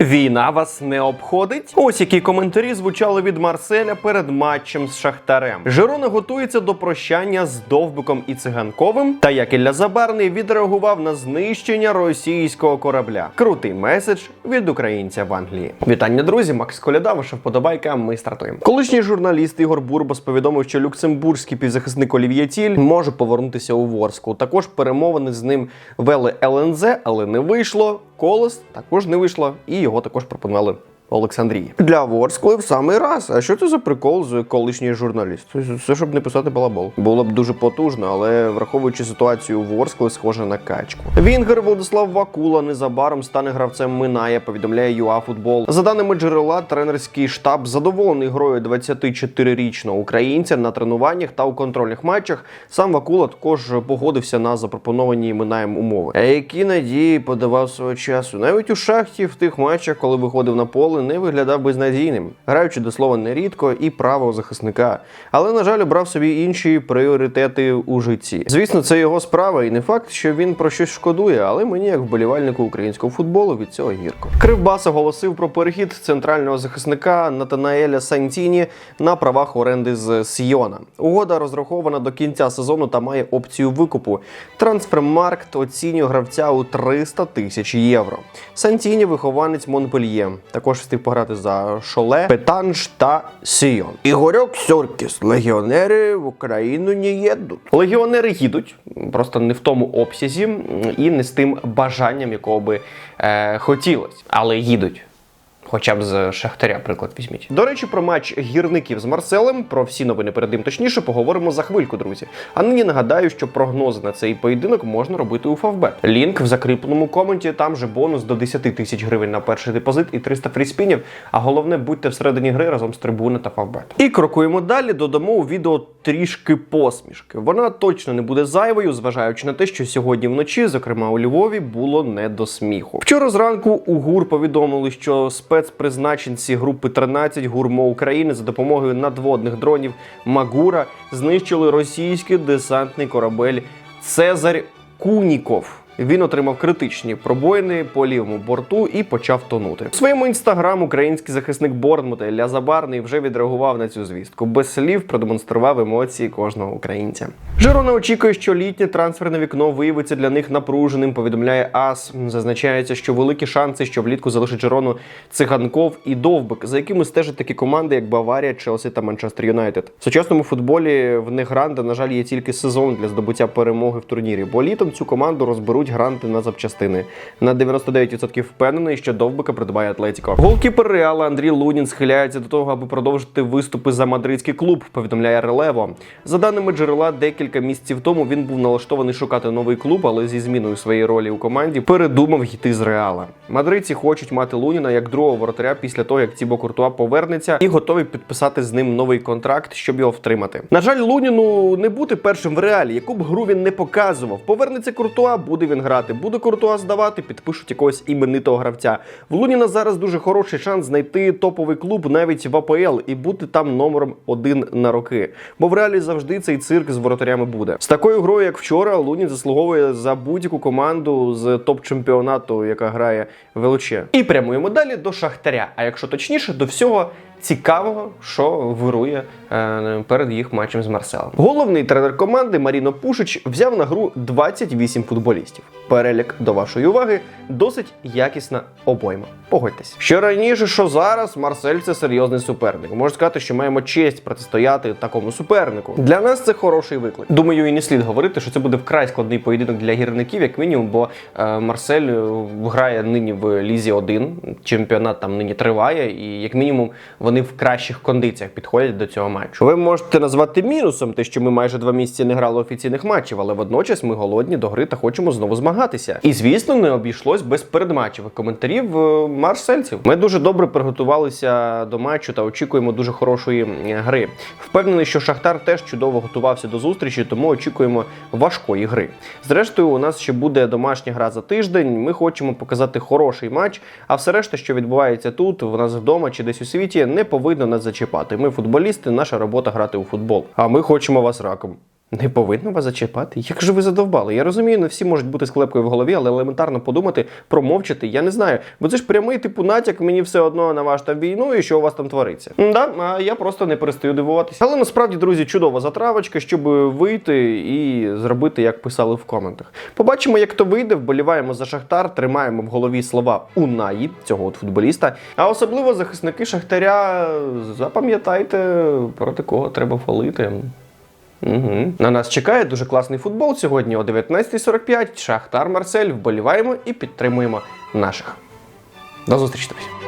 Війна вас не обходить? Ось які коментарі звучали від Марселя перед матчем з Шахтарем. Жирона готується до прощання з Довбиком і Циганковим. Та як Ілля Забарний відреагував на знищення російського корабля. Крутий меседж від українця в Англії. Вітання, друзі! Макс Коляда, ваша вподобайка. Ми стартуємо. Колишній журналіст Ігор Бурбас повідомив, що люксембурзький півзахисник Олів'є Тіль може повернутися у Ворску. Також перемовини з ним вели ЛНЗ, але не вийшло. Колос також не вийшло, і його також пропонували Олександрії. Для Ворскли в самий раз. А що це за прикол з колишній журналіст? Це щоб не писати балабол. Було б дуже потужно, але враховуючи ситуацію у Ворскли, схоже на качку. Вінгер Владислав Вакула незабаром стане гравцем Минає, повідомляє ЮА Футбол. За даними джерела, тренерський штаб задоволений грою 24-річного українця на тренуваннях та у контрольних матчах. Сам Вакула також погодився на запропоновані Минаєм умови. А які надії подавав свого часу? Навіть у шахті в тих матчах, коли виходив на поле, не виглядав безнадійним, граючи до слова нерідко і правого захисника. Але, на жаль, обрав собі інші пріоритети у житті. Звісно, це його справа, і не факт, що він про щось шкодує, але мені, як вболівальнику українського футболу, від цього гірко. Кривбас оголосив про перехід центрального захисника Натанаеля Сантіні на правах оренди з Сіона. Угода розрахована до кінця сезону та має опцію викупу. Трансфермаркт оцінює гравця у 300 тисяч євро. Сантіні вихованець Монпельє. Також встиг пограти за Шоле, Петанж та Сіон. Ігорьок Сюркіс. Легіонери в Україну не їдуть. Легіонери їдуть, просто не в тому обсязі і не з тим бажанням, якого би е, хотілося, але їдуть. Хоча б з Шахтаря, приклад візьміть. До речі, про матч гірників з Марселем, про всі новини перед ним точніше, поговоримо за хвильку, друзі. А нині нагадаю, що прогнози на цей поєдинок можна робити у Фавбет. Лінк в закріпленому коменті, там же бонус до 10 тисяч гривень на перший депозит і 300 фріспінів. А головне, будьте всередині гри разом з трибуни та Фавбет. І крокуємо далі. Додамо у відео трішки посмішки. Вона точно не буде зайвою, зважаючи на те, що сьогодні вночі, зокрема у Львові, було не до сміху. Вчора зранку у ГУР повідомили, що спецпризначенці групи 13 ГУРМО України за допомогою надводних дронів Магура знищили російський десантний корабель Цезарь Куніков. Він отримав критичні пробоїни по лівому борту і почав тонути. У своєму інстаграм український захисник Борнмута Ілля Забарний вже відреагував на цю звістку. Без слів продемонстрував емоції кожного українця. Жирона очікує, що літнє трансферне вікно виявиться для них напруженим. Повідомляє АС. Зазначається, що великі шанси, що влітку залишить Жирону Циганков і Довбик, за якими стежать такі команди, як Баварія, Челсі та Манчестер Юнайтед. В сучасному футболі в них гранта, на жаль, є тільки сезон для здобуття перемоги в турнірі, бо літом цю команду розберуть гранти на запчастини. На 99% впевнений, що Довбика придбає Атлетіко. Голкіпер Реала Андрій Лунін схиляється до того, аби продовжити виступи за мадридський клуб. Повідомляє Релево. За даними джерела, декілька місяців тому він був налаштований шукати новий клуб, але зі зміною своєї ролі у команді передумав йти з Реала. Мадридці хочуть мати Луніна як другого воротаря після того, як Тібо Куртуа повернеться, і готові підписати з ним новий контракт, щоб його втримати. На жаль, Луніну не бути першим в реалі, яку б гру він не показував. Повернеться Куртуа, буде він грати. Буде Куртуа здавати, підпишуть якогось іменитого гравця. В Луніна зараз дуже хороший шанс знайти топовий клуб навіть в АПЛ і бути там номером один на роки. Бо в реалі завжди цей цирк з воротарями буде. З такою грою, як вчора, Лунін заслуговує за будь-яку команду з топ-чемпіонату, яка грає в ЛЧ. І прямуємо далі до Шахтаря. А якщо точніше, до всього. Цікавого, що вирує е, перед їх матчем з Марселом. Головний тренер команди Маріно Пушич взяв на гру 28 футболістів. Перелік до вашої уваги досить якісна обойма. Погодьтесь. Що раніше, що зараз, Марсель це серйозний суперник. Можу сказати, що маємо честь протистояти такому супернику. Для нас це хороший виклик. Думаю, і не слід говорити, що це буде вкрай складний поєдинок для гірників, як мінімум, бо е, Марсель е, грає нині в Лізі 1, чемпіонат там нині триває, і як мінімум вони в кращих кондиціях підходять до цього матчу. Ви можете назвати мінусом те, що ми майже два місяці не грали офіційних матчів, але водночас ми голодні до гри та хочемо знову змагатися. І звісно, не обійшлось без передматчевих коментарів е, марсельців. Ми дуже добре приготувалися до матчу та очікуємо дуже хорошої гри. Впевнений, що Шахтар теж чудово готувався до зустрічі, тому очікуємо важкої гри. Зрештою, у нас ще буде домашня гра за тиждень. Ми хочемо показати хороший матч, а все решта, що відбувається тут, в нас вдома чи десь у світі, не повинно нас зачіпати. Ми футболісти, наша робота грати у футбол. А ми хочемо вас раком. Не повинно вас зачіпати. Як же ви задовбали? Я розумію, не всі можуть бути з клепкою в голові, але елементарно подумати, промовчати, я не знаю. Бо це ж прямий типу натяк, мені все одно на ваш там війну і що у вас там твориться. Да, а я просто не перестаю дивуватися. Але насправді, друзі, чудова затравочка, щоб вийти і зробити, як писали в коментах. Побачимо, як то вийде. Вболіваємо за Шахтар, тримаємо в голові слова Унаї, цього от футболіста. А особливо захисники Шахтаря, запам'ятайте, проти кого треба фалити. Угу. На нас чекає дуже класний футбол сьогодні о 19.45. Шахтар Марсель. Вболіваємо і підтримуємо наших. До зустрічі, друзі!